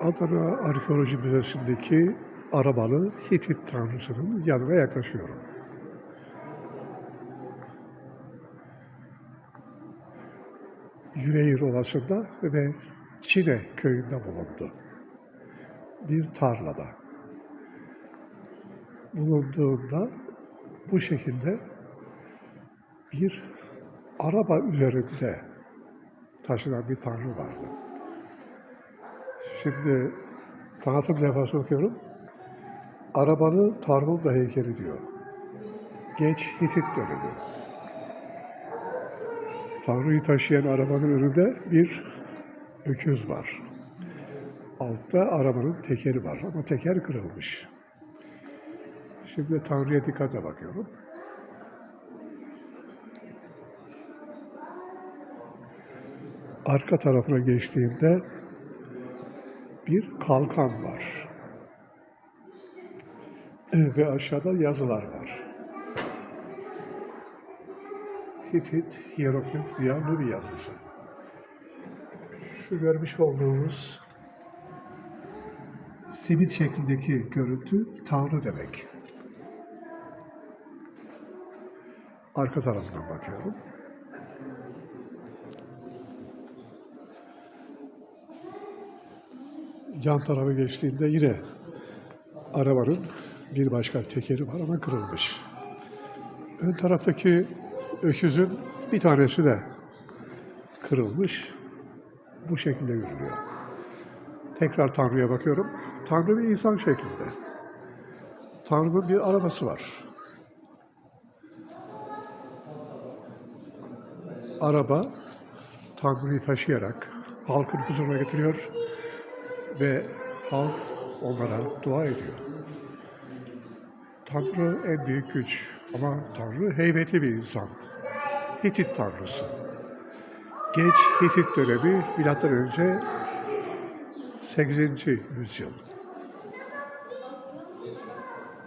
Adana Arkeoloji Müzesi'ndeki arabalı Hitit tanrısının yanına yaklaşıyorum. Yüreğir Ovası'nda ve Çine köyünde bulundu. Bir tarlada. Bulunduğunda bu şekilde bir araba üzerinde taşınan bir tanrı vardı. Şimdi tanıtım levhası okuyorum. Arabalı Tarhun da heykeli diyor. Geç Hitit dönemi. Tanrı'yı taşıyan arabanın önünde bir öküz var. Altta arabanın tekeri var ama teker kırılmış. Şimdi Tanrı'ya dikkatle bakıyorum. Arka tarafına geçtiğimde bir kalkan var. Ve aşağıda yazılar var. Hitit, hieroglif veya Nubi yazısı. Şu görmüş olduğumuz simit şeklindeki görüntü Tanrı demek. Arka tarafından bakıyorum. Yan tarafa geçtiğinde yine arabanın bir başka tekeri var ama kırılmış. Ön taraftaki öküzün bir tanesi de kırılmış. Bu şekilde yürüyor. Tekrar Tanrı'ya bakıyorum. Tanrı bir insan şeklinde. Tanrı'nın bir arabası var. Araba Tanrı'yı taşıyarak halkın huzuruna getiriyor ve halk onlara dua ediyor. Tanrı en büyük güç ama Tanrı heybetli bir insan. Hitit Tanrısı. Geç Hitit dönemi milattan önce 8. yüzyıl.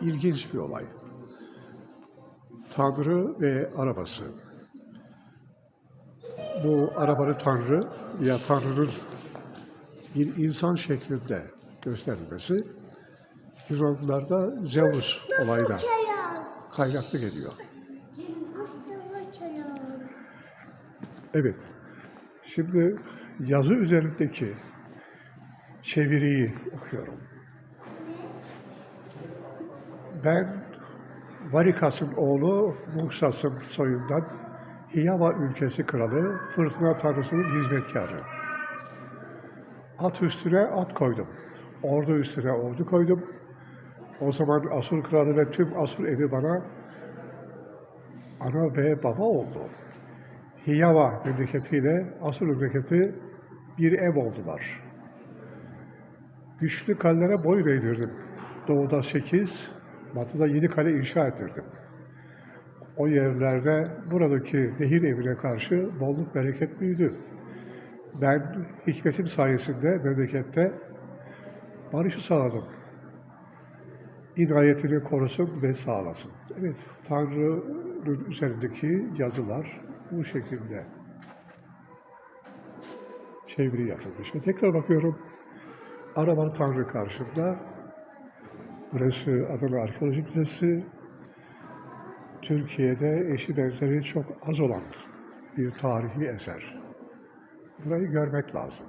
İlginç bir olay. Tanrı ve arabası. Bu arabanın Tanrı ya Tanrı'nın bir insan şeklinde gösterilmesi Yunanlılarda Zeus olayına kaynaklı geliyor. Evet. Şimdi yazı üzerindeki çeviriyi okuyorum. Ben Varikas'ın oğlu Muksas'ın soyundan Hiyava ülkesi kralı, fırtına tanrısının hizmetkarı. At üstüne at koydum. Ordu üstüne ordu koydum. O zaman Asur kralı ve tüm Asur evi bana ana ve baba oldu. Hiyava memleketiyle Asur memleketi bir ev oldular. Güçlü kalelere boy eğdirdim. Doğuda sekiz, batıda yedi kale inşa ettirdim. O yerlerde buradaki nehir evine karşı bolluk bereket büyüdü. Ben hikmetim sayesinde memlekette barışı sağladım. İnayetini korusun ve sağlasın. Evet, Tanrı'nın üzerindeki yazılar bu şekilde çeviri yapılmış. Ve tekrar bakıyorum, Arabalı Tanrı karşımda. Burası Adana Arkeoloji Müzesi. Türkiye'de eşi benzeri çok az olan bir tarihi eser. Burayı görmek lazım.